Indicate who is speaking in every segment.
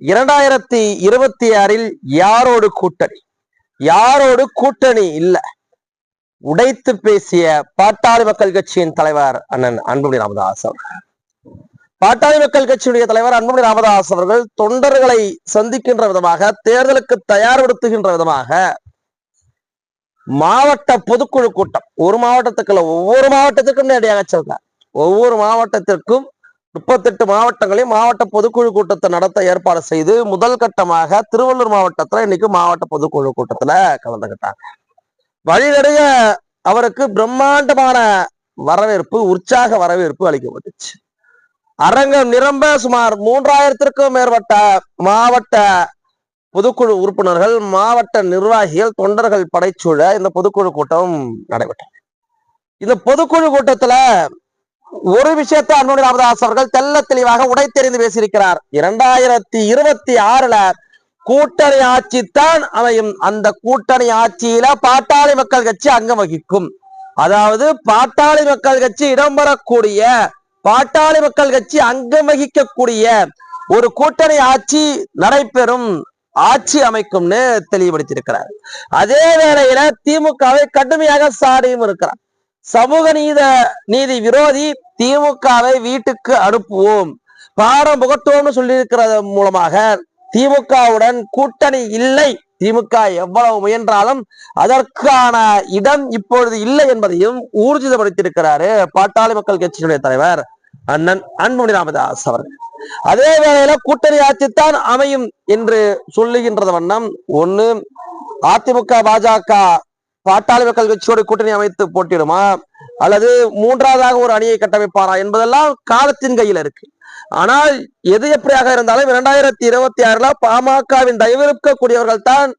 Speaker 1: இரண்டாயிரத்தி இருபத்தி ஆறில் யாரோடு கூட்டணி? யாரோடு கூட்டணி இல்ல? உடைத்து பேசிய பாட்டாளி மக்கள் கட்சியின் தலைவர் அண்ணன் அன்புமணி ராமதாஸ் அவர்கள். பாட்டாளி மக்கள் கட்சியுடைய தலைவர் அன்புமணி ராமதாஸ் அவர்கள் தொண்டர்களை சந்திக்கின்ற விதமாக தேர்தலுக்கு தயார்படுத்துகின்ற விதமாக மாவட்ட பொதுக்குழு கூட்டம் ஒரு மாவட்டத்துக்குள்ள ஒவ்வொரு மாவட்டத்துக்கும் நேரடியாக செல்றார். ஒவ்வொரு மாவட்டத்திற்கும் முப்பத்தெட்டு மாவட்டங்களையும் மாவட்ட பொதுக்குழு கூட்டத்தை நடத்த ஏற்பாடு செய்து முதல் கட்டமாக திருவள்ளூர் மாவட்டத்துல இன்னைக்கு மாவட்ட பொதுக்குழு கூட்டத்துல கலந்துகிட்டாங்க. வழிநடைய அவருக்கு பிரம்மாண்டமான வரவேற்பு உற்சாக வரவேற்பு அளிக்கப்பட்டுச்சு. அரங்கம் நிரம்ப சுமார் மூன்றாயிரத்திற்கும் மேற்பட்ட மாவட்ட பொதுக்குழு உறுப்பினர்கள் மாவட்ட நிர்வாகிகள் தொண்டர்கள் படைச்சூழ இந்த பொதுக்குழு கூட்டம் நடைபெற்றது. இந்த பொதுக்குழு கூட்டத்துல ஒரு விஷயத்தை அன்புமணி ராமதாஸ் அவர்கள் தெல்ல தெளிவாக உடை தெரிந்து பேசியிருக்கிறார். இரண்டாயிரத்தி இருபத்தி ஆறுல கூட்டணி ஆட்சி தான் அமையும். அந்த கூட்டணி ஆட்சியில பாட்டாளி மக்கள் கட்சி அங்கம் வகிக்கும். அதாவது பாட்டாளி மக்கள் கட்சி இடம்பெறக்கூடிய பாட்டாளி மக்கள் கட்சி அங்கம் வகிக்கக்கூடிய ஒரு கூட்டணி ஆட்சி நடைபெறும் ஆட்சி அமைக்கும்னு தெளிவுபடுத்தியிருக்கிறார். அதே வேளையில திமுகவை கடுமையாக சாடியும் இருக்கிறார். சமூக நீத நீதி விரோதி திமுகவை வீட்டுக்கு அனுப்புவோம். பாடம் புகட்டுவோம்னு சொல்லியிருக்கிறது மூலமாக திமுகவுடன் கூட்டணி இல்லை. திமுக எவ்வளவு முயன்றாலும் அதற்கான இடம் இப்பொழுது இல்லை என்பதையும் ஊர்ஜிதப்படுத்தியிருக்கிறாரு பாட்டாளி மக்கள் கட்சியினுடைய தலைவர் அண்ணன் அன்புமணி ராமதாஸ் அவர்கள். அதே வேளையில கூட்டணி ஆட்சித்தான் அமையும் என்று சொல்லுகின்றது வண்ணம் ஒண்ணு அதிமுக பாஜக பாட்டாளி மக்கள் கட்சியோட கூட்டணி அமைத்து போட்டிடுமா அல்லது மூன்றாவதாக ஒரு அணியை கட்டமைப்பாரா என்பதெல்லாம் காலத்தின் கையில் இருக்கு. ஆனால் எது எப்படியாக இருந்தாலும் இரண்டாயிரத்தி இருபத்தி ஆறுல பாமகவின் தயவிருக்கக்கூடியவர்கள் தான்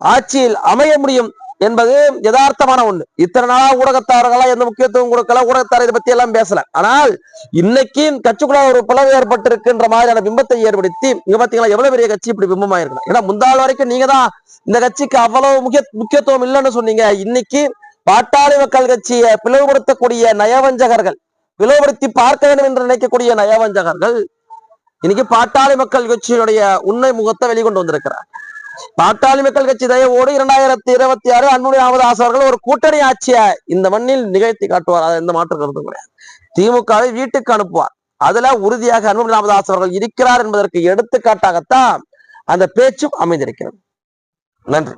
Speaker 1: ஆட்சியில் அமைய முடியும் என்பது யதார்த்தமான ஒண்ணு. இத்தனை நாளா ஊடகத்தாரர்களா எந்த முக்கியத்துவம் கொடுக்கல ஊடகத்தார் இதை பத்தி எல்லாம் பேசல. ஆனால் இன்னைக்கு கட்சிக்குள்ள ஒரு பிளவு ஏற்பட்டிருக்கின்ற மாதிரியான பிம்பத்தை ஏற்படுத்தி இங்க பாத்தீங்களா எவ்வளவு பெரிய கட்சி இப்படி பிம்பமா இருக்கலாம் ஏன்னா முந்தாள் வரைக்கும் நீங்க தான் இந்த கட்சிக்கு அவ்வளவு முக்கிய முக்கியத்துவம் இல்லைன்னு சொன்னீங்க. இன்னைக்கு பாட்டாளி மக்கள் கட்சியை பிளவுபடுத்தக்கூடிய நயவஞ்சகர்கள் பிளவுபடுத்தி பார்க்க வேண்டும் என்று நினைக்கக்கூடிய நயவஞ்சகர்கள் இன்னைக்கு பாட்டாளி மக்கள் கட்சியினுடைய உண்மை முகத்தை வெளிக்கொண்டு வந்திருக்கிறார். பாட்டாளி மக்கள் கட்சி தயவோடு இரண்டாயிரத்தி இருபத்தி ஆறு அன்புமணி ராமதாஸ் அவர்கள் ஒரு கூட்டணி ஆட்சியை இந்த மண்ணில் நிகழ்த்தி காட்டுவார். எந்த மாற்று கருத்து கிடையாது. திமுகவை வீட்டுக்கு அனுப்புவார். அதுல உறுதியாக அன்புமணி ராமதாஸ் அவர்கள் இருக்கிறார் என்பதற்கு எடுத்துக்காட்டாகத்தான் அந்த பேச்சும் அமைந்திருக்கிறது. நன்றி.